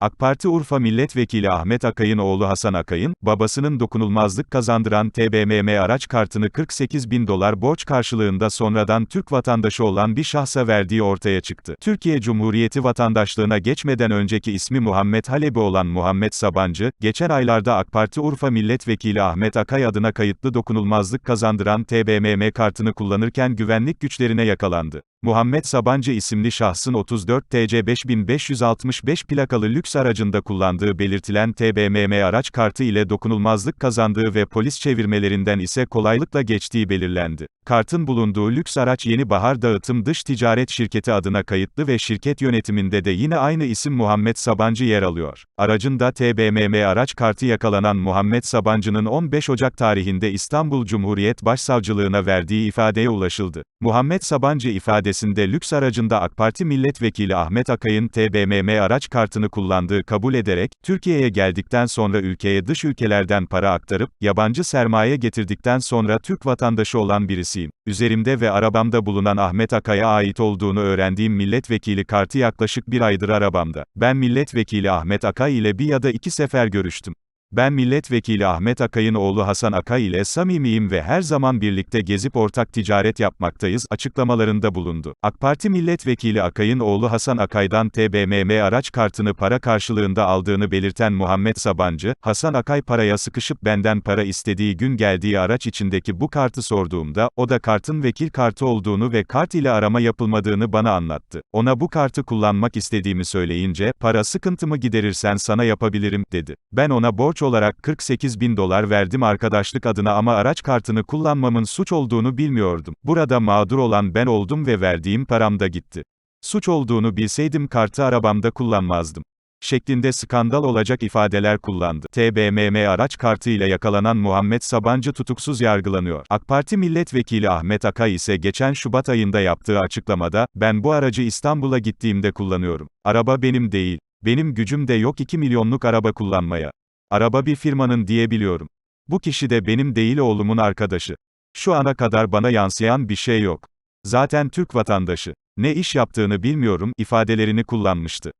AK Parti Urfa Milletvekili Ahmet Akay'ın oğlu Hasan Akay'ın, babasının dokunulmazlık kazandıran TBMM araç kartını 48 bin dolar borç karşılığında sonradan Türk vatandaşı olan bir şahsa verdiği ortaya çıktı. Türkiye Cumhuriyeti vatandaşlığına geçmeden önceki ismi Muhammed Halebi olan Muhammed Sabancı, geçen aylarda AK Parti Urfa Milletvekili Ahmet Akay adına kayıtlı dokunulmazlık kazandıran TBMM kartını kullanırken güvenlik güçlerine yakalandı. Muhammed Sabancı isimli şahsın 34 TC 5565 plakalı lüks aracında kullandığı belirtilen TBMM araç kartı ile dokunulmazlık kazandığı ve polis çevirmelerinden ise kolaylıkla geçtiği belirlendi. Kartın bulunduğu lüks araç Yeni Bahar Dağıtım Dış Ticaret Şirketi adına kayıtlı ve şirket yönetiminde de yine aynı isim Muhammed Sabancı yer alıyor. Aracında TBMM araç kartı yakalanan Muhammed Sabancı'nın 15 Ocak tarihinde İstanbul Cumhuriyet Başsavcılığına verdiği ifadeye ulaşıldı. Muhammed Sabancı ifadesinde lüks aracında AK Parti Milletvekili Ahmet Akay'ın TBMM araç kartını kullandığı kabul ederek, Türkiye'ye geldikten sonra ülkeye dış ülkelerden para aktarıp, yabancı sermaye getirdikten sonra Türk vatandaşı olan birisiyim. Üzerimde ve arabamda bulunan Ahmet Akay'a ait olduğunu öğrendiğim milletvekili kartı yaklaşık bir aydır arabamda. Ben milletvekili Ahmet Akay ile bir ya da iki sefer görüştüm. Ben milletvekili Ahmet Akay'ın oğlu Hasan Akay ile samimiyim ve her zaman birlikte gezip ortak ticaret yapmaktayız açıklamalarında bulundu. AK Parti milletvekili Akay'ın oğlu Hasan Akay'dan TBMM araç kartını para karşılığında aldığını belirten Muhammed Sabancı, Hasan Akay paraya sıkışıp benden para istediği gün geldiği araç içindeki bu kartı sorduğumda, o da kartın vekil kartı olduğunu ve kart ile arama yapılmadığını bana anlattı. Ona bu kartı kullanmak istediğimi söyleyince, para sıkıntımı giderirsen sana yapabilirim, dedi. Ben ona borç olarak 48 bin dolar verdim arkadaşlık adına ama araç kartını kullanmamın suç olduğunu bilmiyordum. Burada mağdur olan ben oldum ve verdiğim param da gitti. Suç olduğunu bilseydim kartı arabamda kullanmazdım. Şeklinde skandal olacak ifadeler kullandı. TBMM araç kartı ile yakalanan Muhammed Sabancı tutuksuz yargılanıyor. AK Parti Milletvekili Ahmet Akay ise geçen Şubat ayında yaptığı açıklamada, ben bu aracı İstanbul'a gittiğimde kullanıyorum. Araba benim değil. Benim gücüm de yok 2 milyonluk araba kullanmaya. Araba bir firmanın diyebiliyorum. Bu kişi de benim değil oğlumun arkadaşı. Şu ana kadar bana yansıyan bir şey yok. Zaten Türk vatandaşı. Ne iş yaptığını bilmiyorum ifadelerini kullanmıştı.